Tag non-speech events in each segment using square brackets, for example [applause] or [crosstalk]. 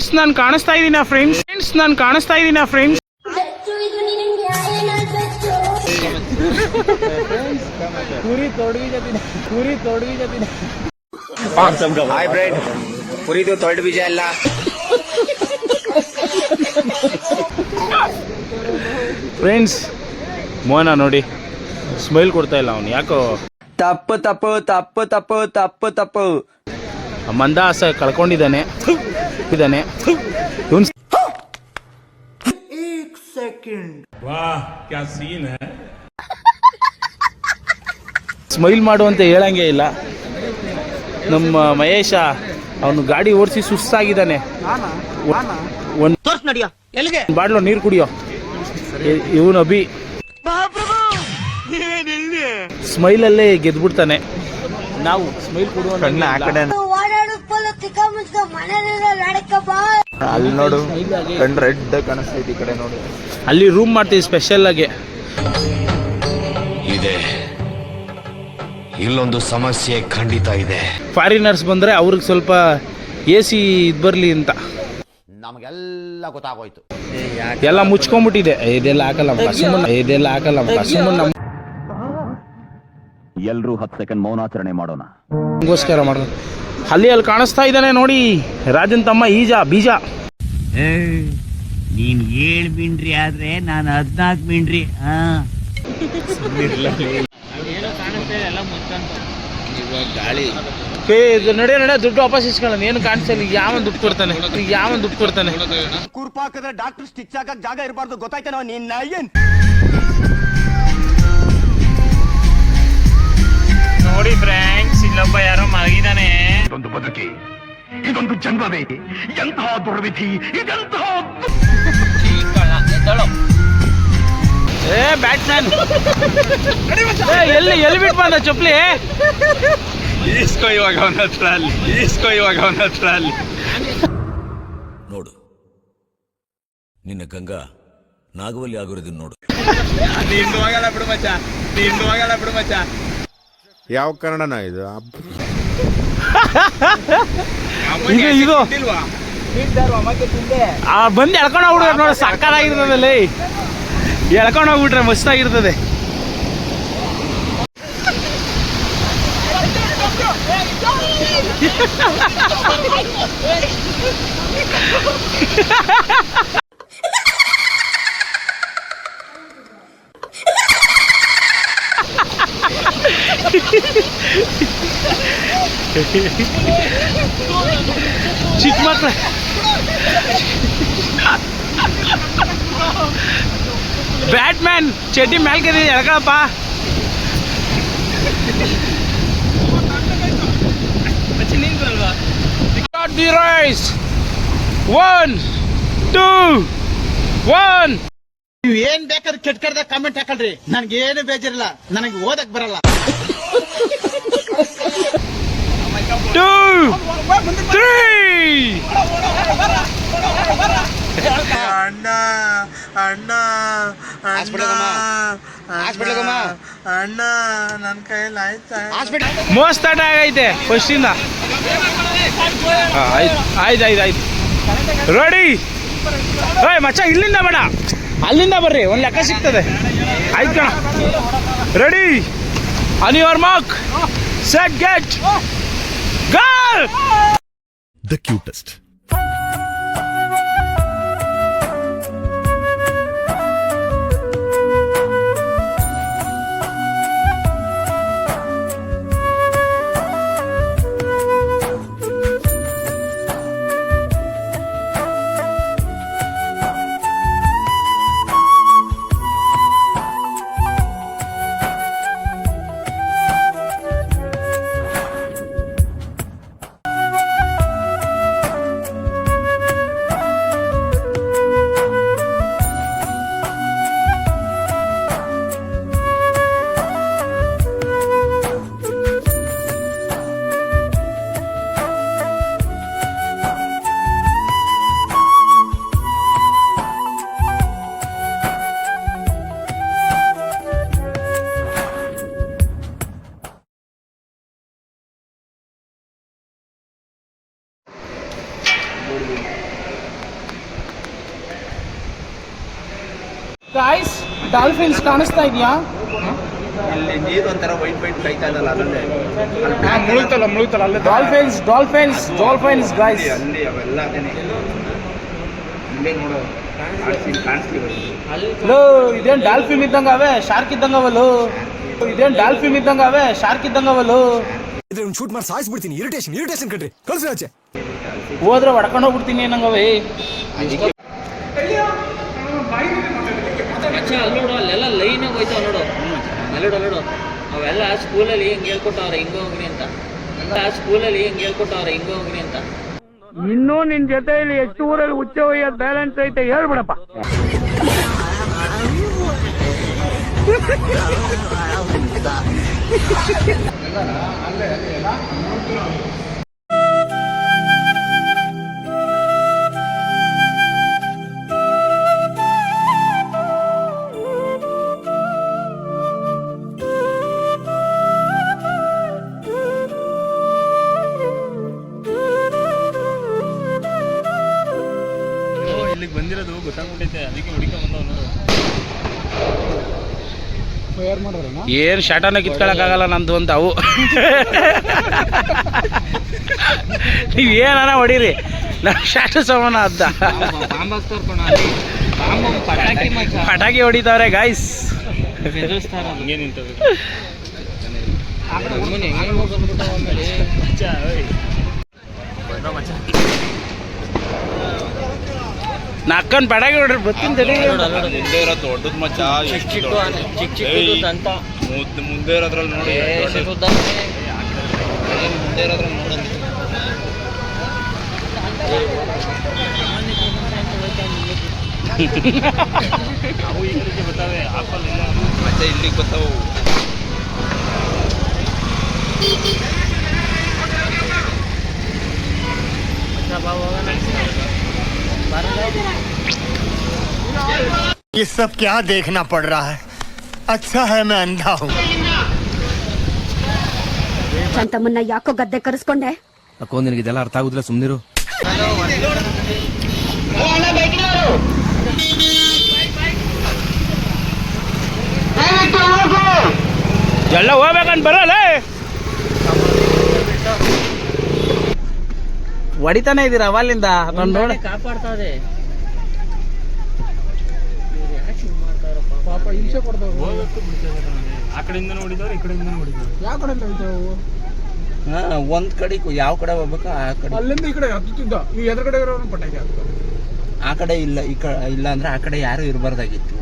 Friends ನಾನು ಕಾಣಿಸ್ತಾ ಇದ್ದೀನ friends friends ನಾನು ಕಾಣಿಸ್ತಾ ಇದ್ದೀನ ಫ್ರೆಂಡ್ಸ್ ತೊಡಗಿ ಜೊತೆ ತೊಡಗಿ ಜೊತೆ ಹೈಬ್ರಿಡ್ ತೊಳೆದು ಬೀಜ ಎಲ್ಲ. ಫ್ರೆಂಡ್ಸ್ ಮೋಹನ ನೋಡಿ ಸ್ಮೈಲ್ ಕೊಡ್ತಾ ಇಲ್ಲ ಅವನು ಯಾಕೋ? ತಪ್ಪು ತಪ್ಪು ತಪ್ಪು ತಪ್ಪು ತಪ್ಪು ತಪ್ಪು. ಮಂದಾಸ ಕಳ್ಕೊಂಡಿದ್ದಾನೆ. ಇದ್ದಾನೆ ಇವನ್ ಸ್ಮೈಲ್ ಮಾಡು ಅಂತ ಹೇಳಂಗೆ ಇಲ್ಲ. ನಮ್ಮ ಮಹೇಶ ಅವನು ಗಾಡಿ ಓಡಿಸಿ ಸುಸ್ತಾಗಿದ್ದಾನೆ. ಒಂದು ಬಾಟ್ಲು ನೀರು ಕುಡಿಯೋ. ಇವನು ಅಭಿ. ಸ್ಮೈಲಲ್ಲೇ ಗೆದ್ಬಿಡ್ತಾನೆ. ನಾವು ಸ್ಮೈಲ್ ಕೊಡುವ ಅಲ್ಲಿ ನೋಡು ಕಣ್ ರೆಡ್ ಕಾಣಿಸ್ತೈತಿ ಈ ಕಡೆ ನೋಡು. ಅಲ್ಲಿ ರೂಮ್ ಮಾಡ್ತೀವಿ ಸ್ಪೆಷಲ್ ಆಗಿ. ಇದೆ. ಇಲ್ಲೊಂದು ಸಮಸ್ಯೆ ಖಂಡಿತ ಇದೆ. ಫಾರಿನರ್ಸ್ ಬಂದ್ರೆ ಅವ್ರಿಗೆ ಸ್ವಲ್ಪ ಎ ಸಿ ಇದು ಬರಲಿ ಅಂತ. ನಮಗೆಲ್ಲ ಗೊತ್ತಾಗೋಯ್ತು. ಎಲ್ಲ ಮುಚ್ಕೊಂಡ್ಬಿಟ್ಟಿದೆ. ಇದೆಲ್ಲ ಹಾಕಲ್ಲಪ್ಪ ಸುಮ್ಮನೆ ಇದೆಲ್ಲ ಹಾಕಲ್ಲಪ್ಪ ಸುಮ್ಮನೆ ಎಲ್ರೂ ಹತ್ತು ಸೆಕೆಂಡ್ ಮೌನಾಚರಣೆ ಮಾಡೋಣ. ಮಾಡೋಣ ಮಾಡೋದು. ಅಲ್ಲಿ ಅಲ್ಲಿ ಕಾಣಿಸ್ತಾ ಇದ್ದಾನೆ ನೋಡಿ. ರಾಜನ್ ತಮ್ಮ ಈಜ ಬೀಜ. ನೀನ್ ಏಳ್ ಮಿಂಡ್ರಿ ಆದ್ರೆ ನಾನು ಹದ್ನಾಲ್ಕು ಮಿಂಡ್ರಿ ಹಾ. ಏ ಇದು ನಡೆ ನಡೆ ದುಡ್ಡು ವಾಪಸ್ ಇಸ್ಕೊಳ್ಳೋಣ. ಏನು ಕಾಣಿಸಲ್ಲ ಯಾವ ಯಾವನ್ ದುಡ್ಡು ಕೊಡ್ತಾನೆ? ಯಾವ ಯಾವನ್ ದುಡ್ಡು ಕೊಡ್ತಾನೆ? ಕುರ್ಪಾಕದ್ರೆ ಡಾಕ್ಟರ್ ಸ್ಟಿಚ್ ಹಾಕಕ್ ಜಾಗ ಇರಬಾರ್ದು. ಗೊತ್ತಾಯ್ತಾನ ನಿನ್ನ ಏನ್ ನೋಡಿ ಫ್ರೆಂಡ್ಸ್ ಇಲ್ಲೊಬ್ಬ ಯಾರೋ ಮಲಗಿದಾನೆ. ಇದೊಂದು ಬದುಕಿ ಇದೊಂದು ಜನ್ಮವೇ ಎಂತಹ ದುರ್ವಿಧಿ ಇದೆಂತಹ ಏ ಬ್ಯಾಟ್ಸ್ಮನ್. ಎಲ್ಲಿ ಎಲ್ಲಿ ಬಿಟ್ಟು ಬಂದ ಚಪ್ಪಲಿ? ಈಸ್ಕೋ ಇವಾಗ ಅವನ ಹತ್ರ ಅಲ್ಲಿ ಈಸ್ಕೋ ಇವಾಗ ಅವನ ಹತ್ರ ಅಲ್ಲಿ. ನೋಡು. ನಿನ್ನ ಗಂಗಾ ನಾಗವಲ್ಲಿ ಆಗಿರೋದನ್ನ ನೋಡು. ನಿಂದು ಹೋಗಲ್ಲ ಬಿಡು ಮಚ್ಚ ನಿಂದು ಹೋಗಲ್ಲ ಬಿಡು ಮಚ್ಚ. ಯಾವ ಕನ್ನಡನ ಇದು ಇದು ಆ ಬಂದು ಎಳ್ಕೊಂಡು ಹೋಗ್ಬಿಡ್ಬೇಕು ನೋಡಿ ಸಕ್ಕತ್ತಾಗಿರ್ತದೆ ಲೇ ಎಳ್ಕೊಂಡು ಹೋಗ್ಬಿಟ್ರೆ ಮಸ್ತಾಗಿರ್ತದೆ ಚಿಕ್ಕ ಮಕ್ಳು ಬ್ಯಾಟ್ಮ್ಯಾನ್ ಚಡ್ಡಿ ಮ್ಯಾಲ್ಕರಿ ಎಳ್ಕೊಳಪ್ಪ Start the one two, one. ನೀವ್ ಏನ್ ಬೇಕಾದ್ರೆ ಕೆಟ್ಟ ಕೆಟ್ಟದಾಗ ಕಾಮೆಂಟ್ ಹಾಕಲ್ರಿ ನನ್ಗೆ ಏನು ಬೇಜಾರಿಲ್ಲ. ನನಗೆ ಓದಕ್ ಬರಲ್ಲ. [laughs] two, three. ಅಣ್ಣ ಅಣ್ಣ ಅಣ್ಣ ನನ್ನ ಕೈಯಲ್ಲಿ ಆಯ್ತು? ಮೋಸ್ಟ್ ಆಟ ಆಗೈತೆ ಫಸ್ಟಿಂದ ಆಯ್ತು ಆಯ್ತು ಆಯ್ತು ಆಯ್ತು. ರೆಡಿ ಏಯ್ ಮಚ್ಚ ಇಲ್ಲಿಂದ ಬೇಡ. ಅಲ್ಲಿಂದ ಬರ್ರಿ ಒಂದು ಲೆಕ್ಕ ಸಿಗ್ತದೆ. ಆಯ್ತು ಕಣ. Ready on your mark set get The cutest. Guys dolphins ಕಾಣಿಸ್ತಾ ಇದೆಯಾ? ಇಲ್ಲಿ ನೀರು ಒಂಥರ ವೈಟ್ ವೈಟ್ ಕೈತಾ ಇದಲ್ಲ ಅದಲ್ಲೇ ಮುಳುಗ್ತಲ್ಲ ಮುಳುಗ್ತಲ್ಲ ಅಲ್ಲೇ ಡಾಲ್ಫಿನ್ಸ್ ಡಾಲ್ಫಿನ್ಸ್ ಡಾಲ್ಫಿನ್ಸ್ ಗಾಯ್ಸ್ ಅಲ್ಲಿ ಅವೆಲ್ಲ ಅದೇನೆ ಇಲ್ಲೇ ನೋಡು ಕಾಣಿಸ್ತೀವಿ ಲೋ ಇದೇನ್ ಡಾಲ್ಫಿನ್ ಇದ್ದಂಗ ಅವೇ ಶಾರ್ಕ್ ಇದ್ದಂಗ ಅವಲು ಇದೇನ್ ಡಾಲ್ಫಿನ್ ಇದ್ದಂಗ ಅವೇ ಶಾರ್ಕ್ ಇದ್ದಂಗ ಅವಲು ಶೂಟ್ ಮಾಡಿ ಸಾಯಿಸ್ಬಿಡ್ತೀನಿ. ಇರಿಟೇಷನ್ ಇರಿಟೇಷನ್ ಕಣ್ರಿ. ಕಳ್ಸಿ ಆಚೆ. ಹೋದ್ರೆ ಹೊಡ್ಕೊಂಡು ಹೋಗ್ಬಿಡ್ತೀನಿ ನಂಗವೇ ನೋಡು ಅಲ್ಲೆಲ್ಲ ಲೈನ್ ಹೋಯ್ತಾವ ನೋಡು ಅಲ್ಲೋಡು ಅಲ್ಲಿಡು. ಅವೆಲ್ಲ ಸ್ಕೂಲಲ್ಲಿ ಹಿಂಗೆ ಹೇಳ್ಕೊಟ್ಟವ್ರೆ ಹಿಂಗೆ ಹೋಗ್ರಿ ಅಂತ. ಎಲ್ಲ ಸ್ಕೂಲಲ್ಲಿ ಹಿಂಗೆ ಹೇಳ್ಕೊಟ್ಟವ್ರೆ ಹಿಂಗೆ ಹೋಗ್ರಿ ಅಂತ. ಇನ್ನೂ ನಿನ್ ಜೊತೆಯಲ್ಲಿ ಎಷ್ಟು ಊರಲ್ಲಿ ಹುಚ್ಚ ಒಯ್ಯೋದ್ ಬ್ಯಾಲೆನ್ಸ್ ಐತೆ ಹೇಳ್ಬಿಡಪ್ಪ. ಇಲ್ಲಿಗೆ ಗೊತ್ತಾಗ್ಬಿಟ್ಟೈತೆ ಅದಕ್ಕೆ ಹುಡುಕ ಬಂದವ್ ಏನು ಏನ್ ಶಾಟನ ಕಿತ್ಕೊಳಕ್ಕಾಗಲ್ಲ ನಂದು ಅಂತ ಅವು. ನೀವ್ ಏನಾನ ಹೊಡೀರಿ? ನಾ ಶಾಟ ಸಮಾನ ಅದ್ದ ಪಟಾಕಿ ಮಚ್ಚ ಪಟಾಕಿ ಹೊಡಿತಾವ್ರೆ ಗಾಯ್ಸ್ ಬೆದರಿಸ್ತಾರ ಹಂಗೆ ಬಡಾಗಿ ನೋಡ್ರಿ ಬರ್ತೀನಿ ತಡಿ. ಮುಂದೆ ಇರೋ ದೊಡ್ಡದ ಮಚ್ಚ ಚಿಕ್ಕ ಚಿಕ್ಕ ಚಿಕ್ಕ ಚಿಕ್ಕ ಮುದ್ದು ಮುಂದೆ ಇರೋದ್ರಲ್ಲಿ ನೋಡಿ ಮುಂದೆ ಇರೋದ್ರಲ್ಲಿ ಅವು ಈ ಕಡೆಗೆ ಬರ್ತಾವೆ ಆಪಲ್ ಇಲ್ಲ. ಮತ್ತೆ ಇಲ್ಲಿಗೆ ಬರ್ತಾವು ये सब क्या देखना पड़ रहा है अच्छा है मैं अंधा हूँ ಚಂತಮ್ಮನ್ನ ಯಾಕೋ ಗದ್ದೆ ಕರೆಸ್ಕೊಂಡೆ ಅಕ್ಕೋ ನಿನಗೆ ಇದೆಲ್ಲ ಅರ್ಥ ಆಗುದಿಲ್ಲ ಸುಮ್ನಿರು ಎಲ್ಲ ಹೋಗ್ಬೇಕಂತ ಬರಲ್ಲ ಹೊಡಿತಾನೆ ಇದೀರ ಅವಲ್ಲಿಂದ? ನಾನು ನೋಡಿ ಕಾಪಾಡ್ತಾರೆ ಆ ಕಡೆಯಿಂದ ನೋಡಿದವ್ರು ಈ ಕಡೆಯಿಂದ ನೋಡಿದವ್ರು ಯಾವ ಕಡೆ ಹೋಗ್ತಾವು ಹಾ ಒಂದ್ ಕಡೆ ಯಾವ ಕಡೆ ಹೋಗ್ಬೇಕು ಆ ಕಡೆ. ಅಲ್ಲಿಂದ ಈ ಕಡೆ ಹತ್ತುತ್ತಿದ್ದ. ಈ ಎದುರುಗಡೆ ಇರೋನು ಪಟಾಕಿ ಹಾಕ್ತಾರೆ ಆ ಕಡೆ ಇಲ್ಲ ಈ ಕಡೆ ಇಲ್ಲ ಅಂದ್ರೆ ಆ ಕಡೆ ಯಾರು ಇರಬಾರ್ದಾಗಿತ್ತು.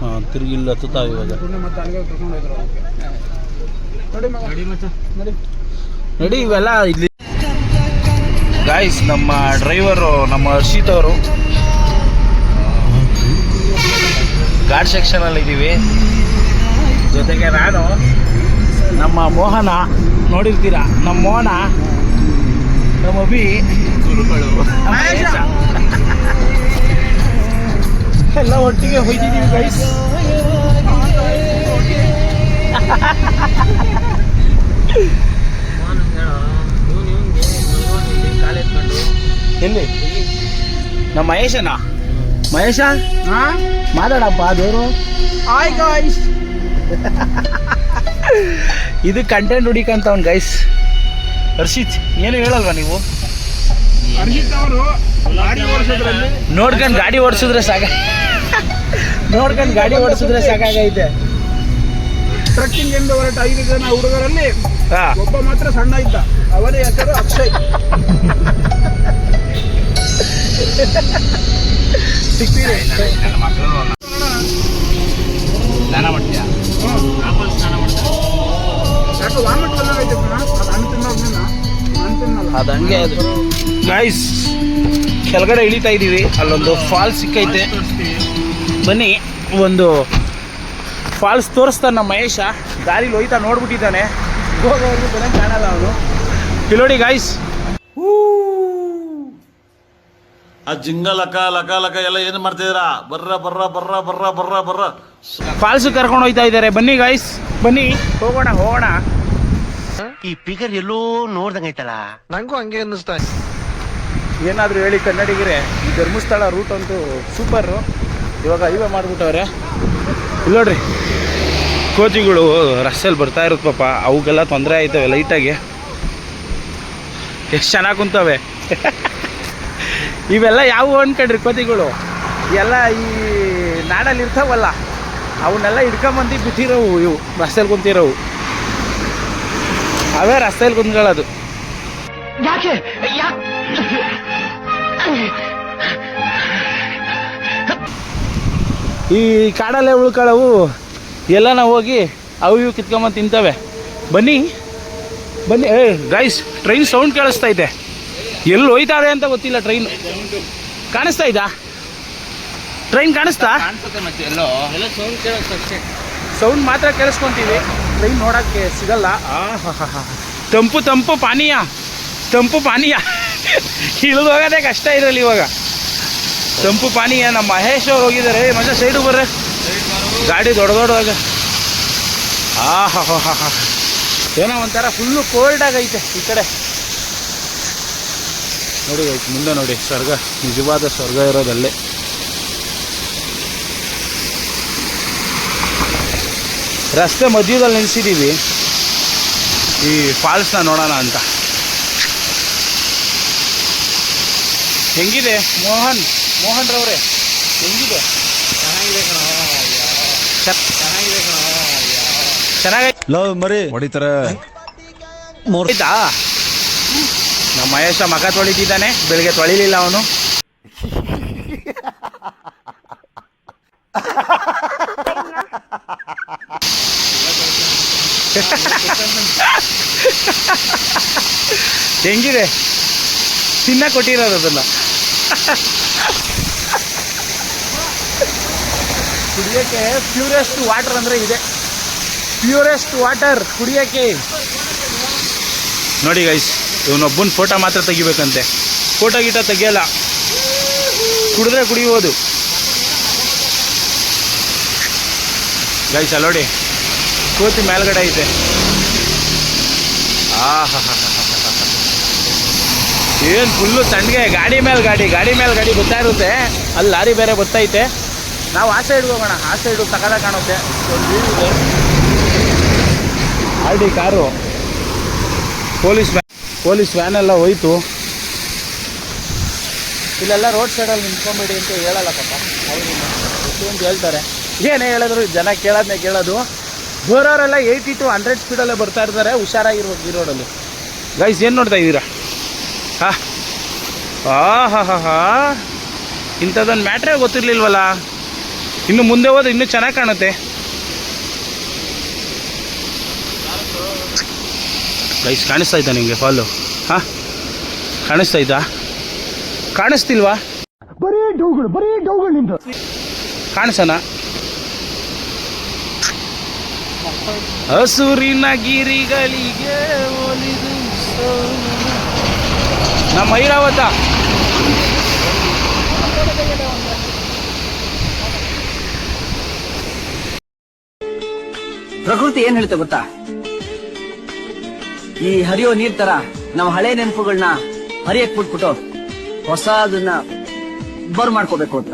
ಹಾಂ ತಿರುಗಿ ಇಲ್ಲಿ ಹತ್ತುತ್ತಾವ ಇವಾಗ. ಮತ್ತೆ ಅಲ್ಲಿಗೆ ಕರ್ಕೊಂಡು ಹೋದ್ರು ನೋಡಿ ಮಗ ನಡಿ ನಡಿ. ಇವೆಲ್ಲ ಇಲ್ಲಿ. ಗಾಯ್ಸ್ ನಮ್ಮ ಡ್ರೈವರು ನಮ್ಮ ಹರ್ಷಿತ್ ಅವರು ಘಾಟ್ ಸೆಕ್ಷನಲ್ಲಿ ಇದ್ದೀವಿ ಜೊತೆಗೆ ನಾನು, ನಮ್ಮ ಮೋಹನ ನೋಡಿರ್ತೀರಾ? ನಮ್ಮ ಮೋಹನ, ನಮ್ಮ ಅಭಿ. ಎಲ್ಲ ಒಟ್ಟಿಗೆ ಹೋಯ್ತಿದ್ದೀವಿ ಗೈಸ್ ಎಲ್ಲಿ? ನಮ್ಮ ಮಹೇಶನ? ಮಹೇಶ? ಮಾತಾಡಪ್ಪ ದೇವರು. ಹಾಯ್ ಗಾಯ್ಸ್ ಇದು ಕಂಟೆಂಟ್ ಹುಡಿಕಂತ ಅವ್ನು ಗೈಸ್ ಹರ್ಷಿತ್ ಏನು ಹೇಳಲ್ವಾ ನೀವು? ನೋಡ್ಕೊಂಡು ಗಾಡಿ ಓಡಿಸಿದ್ರೆ ಸಾಕ [laughs] ನೋಡ್ಕೊಂಡು ಗಾಡಿ ಓಡಿಸಿದ್ರೆ ಸಾಕಾಗೈತೆ. ಟ್ರಕ್ಕಿಂಗ್ ಎಂದು ಹೊರಟ ಐದು ಜನ ಹುಡುಗರಲ್ಲಿ. ಒಬ್ಬ ಮಾತ್ರ ಸಣ್ಣ ಇದ್ದ. ಅವನ ಹೆಸರು ಅಕ್ಷಯ್. ಸಿಗ್ತೀರಿ ನನ್ನ ಮಕ್ಕಳು ಸ್ನಾನ ಮಾಡ್ತೀಯಾ ಆಪಲ್ ಸ್ನಾನ ಮಾಡ್ತಾರೆ ಯಾಕೆ ವಾಮಿಟ್ ಬಂದಾಗೈತೆ ಕಣ. ಅದು ಹಣ್ಣು ತಿನ್ನೋದ್ನ ನಾನು ತಿನ್ನಲ್ಲ. ಅದು ಹಂಗೆ ಅದು. ಗೈಸ್ ಕೆಳಗಡೆ ಇಳಿತಾ ಇದ್ದೀವಿ ಅಲ್ಲೊಂದು ಫಾಲ್ಸ್ ಸಿಕ್ಕೈತೆ. ಬನ್ನಿ ಒಂದು ಫಾಲ್ಸ್ ತೋರಿಸ್ತಾನ ನಮ್ಮ ಮಹೇಶ. ದಾರಿಲಿ ಹೋಯ್ತಾ ನೋಡ್ಬಿಟ್ಟಿದ್ದಾನೆ. ಹೋಗೋವರೆಗೂ ಬರೋಂಗೆ ಕಾಣಲ್ಲ ಅವನು. ಕಿಲೋಡಿ ಗಾಯ್ಸ್ ಆ ಜಿಂಗ ಲಕ ಲಕ ಲಕ ಎಲ್ಲ ಏನ್ ಮಾಡ್ತಿದ್ದೀರಾ? ಬರ್ರ ಬರ್ರ ಬರ್ರ ಬರ್ರ ಬರ್ರ ಬರ್ರ. ಫಾಲ್ಸ್ ಕರ್ಕೊಂಡು ಹೋಯ್ತಾ ಇದ್ದಾರೆ. ಬನ್ನಿ ಗಾಯ್ಸ್ ಬನ್ನಿ. ಹೋಗೋಣ ಹೋಗೋಣ. ಈ ಪಿಗರ್ ಎಲ್ಲೋ ನೋಡ್ದಂಗೈತಲ್ಲ ನಂಗೂ ಹಂಗೆ ಅನ್ನಿಸ್ತಾ ಏನಾದರೂ ಹೇಳಿ ಕನ್ನಡಿಗರೆ ಈ ಧರ್ಮಸ್ಥಳ ರೂಟ್ ಅಂತೂ ಸೂಪರು ಇವಾಗ ಹೈವೇ ಮಾಡ್ಬಿಟ್ಟವ್ರೆ. ಇಲ್ಲಿ ನೋಡ್ರಿ. ಕೋತಿಗಳು ರಸ್ತೆಯಲ್ಲಿ ಬರ್ತಾ ಇರುತ್ತೆ ಪಾಪ ಅವಕ್ಕೆಲ್ಲ ತೊಂದರೆ ಆಯ್ತವೆ ಲೈಟಾಗಿ ಎಷ್ಟು ಚೆನ್ನಾಗಿ ಕುಂತವೆ. ಇವೆಲ್ಲ ಯಾವ ಅನ್ಕೊಂಡ್ರಿ ಕೋತಿಗಳು? ಎಲ್ಲ ಈ ನಾಡಲ್ಲಿ ಇರ್ತಾವಲ್ಲ ಅವನ್ನೆಲ್ಲ ಹಿಡ್ಕೊಂಬಂದು ಬಿಟ್ಟಿರೋವು ಇವು ರಸ್ತೆಯಲ್ಲಿ ಕುಂತಿರೋವು. ಅವೇ ರಸ್ತೆಯಲ್ಲಿ ಕುಂತ್ಕೊಳ್ಳೋದು. ಈ ಕಾಡಲ್ಲೇ ಉಳ್ಕೊಳ್ಳವು. ಎಲ್ಲ ನಾವು ಹೋಗಿ ಅವು ಇವು ಕಿತ್ಕೊಂಬಂದು ತಿಂತವೆ. ಬನ್ನಿ ಬನ್ನಿ, ಏ ಗೈಸ್ ಟ್ರೈನ್ ಸೌಂಡ್ ಕೇಳಿಸ್ತಾ ಇದೆ. ಎಲ್ಲಿ ಹೋಯ್ತಾರೆ ಅಂತ ಗೊತ್ತಿಲ್ಲ ಟ್ರೈನ್ ಕಾಣಿಸ್ತಾ ಇದ್ದಾ ಟ್ರೈನ್ ಕಾಣಿಸ್ತಾ? ಸೌಂಡ್ ಮಾತ್ರ ಕೇಳಿಸ್ಕೊತೀವಿ. ಟ್ರೈನ್ ನೋಡೋಕ್ಕೆ ಸಿಗಲ್ಲ. ತಂಪು ತಂಪು ಪಾನೀಯ. ತಂಪು ಪಾನೀಯ. ಇಳಿದು ಹೋಗೋದೇ ಕಷ್ಟ ಇರಲ್ಲ ಇವಾಗ. ತಂಪು ಪಾನೀಯ ನಮ್ಮ ಮಹೇಶ್ ಅವ್ರು ಹೋಗಿದ್ದಾರೆ. ಮಜಾ ಸೈಡು ಬರ್ರೆ. ಗಾಡಿ ದೊಡ್ಡ ದೊಡ್ಡದಾಗ ಆಹಾ ಏನೋ ಒಂಥರ ಫುಲ್ಲು ಕೋಲ್ಡ್ ಆಗೈತೆ ಈ ಕಡೆ. ನೋಡಿ ಮುಂದೆ ನೋಡಿ ಸ್ವರ್ಗ ನಿಜವಾದ ಸ್ವರ್ಗ ಇರೋದಲ್ಲೇ. ರಸ್ತೆ ಮಧ್ಯದಲ್ಲಿ ನಿಲ್ಸಿದ್ದೀವಿ ಈ ಫಾಲ್ಸ್ನ ನೋಡೋಣ ಅಂತ. ಹೆಂಗಿದೆ? ಮೋಹನ್ ಮೋಹನ್ ರವರೇ ಹೆಂಗಿದೆ? ಚೆನ್ನಾಗಿ ಲವ್ ಮರಿ. ಹೊಡಿತಾರೆ. ನಮ್ಮ ಮಹೇಶ ಮಗ ತೊಳಿತಿದ್ದಾನೆ ಬೆಳಿಗ್ಗೆ ತೊಳಿಲಿಲ್ಲ ಅವನು. ಹೆಂಗಿದೆ? ತಿನ್ನ ಕೊಟ್ಟಿರೋದು ಅದನ್ನ. ಕುಡಿಯೋಕ್ಕೆ ಪ್ಯೂರೆಸ್ಟ್ ವಾಟರ್ ಅಂದರೆ ಇದೆ. ಪ್ಯೂರೆಸ್ಟ್ ವಾಟರ್ ಕುಡಿಯೋಕ್ಕೆ. ನೋಡಿ ಗೈಸ್ ಇವನೊಬ್ಬನ ಫೋಟೋ ಮಾತ್ರ ತೆಗಿಬೇಕಂತೆ. ಫೋಟೋ ಗೀಟ ತೆಗಿಯಲ್ಲ. ಕುಡಿದ್ರೆ ಕುಡಿಬೋದು. ಗೈಸ್ ಅಲ್ಲ ನೋಡಿ. ಕೋತಿ ಮೇಲ್ಗಡೆ ಐತೆ. ಆಹಾ, ಏನು ಫುಲ್ಲು ತಣ್ಣಗೆ ಗಾಡಿ ಮೇಲೆ ಗಾಡಿ ಗಾಡಿ ಮೇಲೆ ಗಾಡಿ ಗೊತ್ತಾ ಇರುತ್ತೆ. ಅಲ್ಲಿ ಲಾರಿ ಬೇರೆ ಬರ್ತೈತೆ ನಾವು ಆ ಸೈಡ್ ಹೋಗೋಣ ಆ ಸೈಡು ತಗದ ಕಾಣುತ್ತೆ. ಒಂದು view R D car police van police van ಎಲ್ಲ ಹೋಯ್ತು. ಇಲ್ಲೆಲ್ಲ ರೋಡ್ ಸೈಡಲ್ಲಿ ನಿಂತ್ಕೊಂಬೇಡಿ ಅಂತ ಹೇಳಲ್ಲ ಪಾಪ. ಅಂತ ಹೇಳ್ತಾರೆ. ಏನೇ ಹೇಳಿದ್ರು ಜನ ಕೇಳೋದನ್ನೇ ಕೇಳೋದು. ಬೋರರೆಲ್ಲ ಏಯ್ಟಿ ಟು ಹಂಡ್ರೆಡ್ ಸ್ಪೀಡಲ್ಲೇ ಬರ್ತಾ ಇರ್ತಾರೆ ಹುಷಾರಾಗಿರ್ಬೇಕು ಈ ರೋಡಲ್ಲಿ ಗೈಸ್ ಏನು ನೋಡ್ತಾ ಇದ್ದೀರಾ? ಹಾ. ಹಾ ಹಾ ಹಾ ಇಂಥದ್ದೊಂದು ಮ್ಯಾಟ್ರೇ ಗೊತ್ತಿರ್ಲಿಲ್ವಲ್ಲ? ಇನ್ನು ಮುಂದೆ ಹೋದ್ರೆ ಇನ್ನೂ ಚೆನ್ನಾಗಿ ಕಾಣುತ್ತೆ. ಗೈಸ್ ಕಾಣಿಸ್ತಾ ಇದ್ದ ನಿಮಗೆ ಫಾಲು ಹಾಂ? ಕಾಣಿಸ್ತಾ ಇದ್ದ ಕಾಣಿಸ್ತಿಲ್ವಾ? ಬರೀ ಡೌಗಳು ಬರೀ ಡೌಗಳು ನಿಮ್ದು. ಕಾಣಿಸೋಣ. ಹಸುರಿನ ಗಿರಿಗಳಿಗೆ ಒಲಿದು ನಮ್ಮ ಐರಾವತ. ಪ್ರಕೃತಿ ಏನ್ ಹೇಳುತ್ತೆ ಗೊತ್ತಾ? ಈ ಹರಿಯೋ ನೀರ್ ತರ ನಮ್ಮ ಹಳೆ ನೆನಪುಗಳನ್ನ ಹರಿಯಕ್ ಬಿಟ್ಬಿಟ್ಟು ಹೊಸದನ್ನ ಬರ್ ಮಾಡ್ಕೋಬೇಕು ಅಂತ.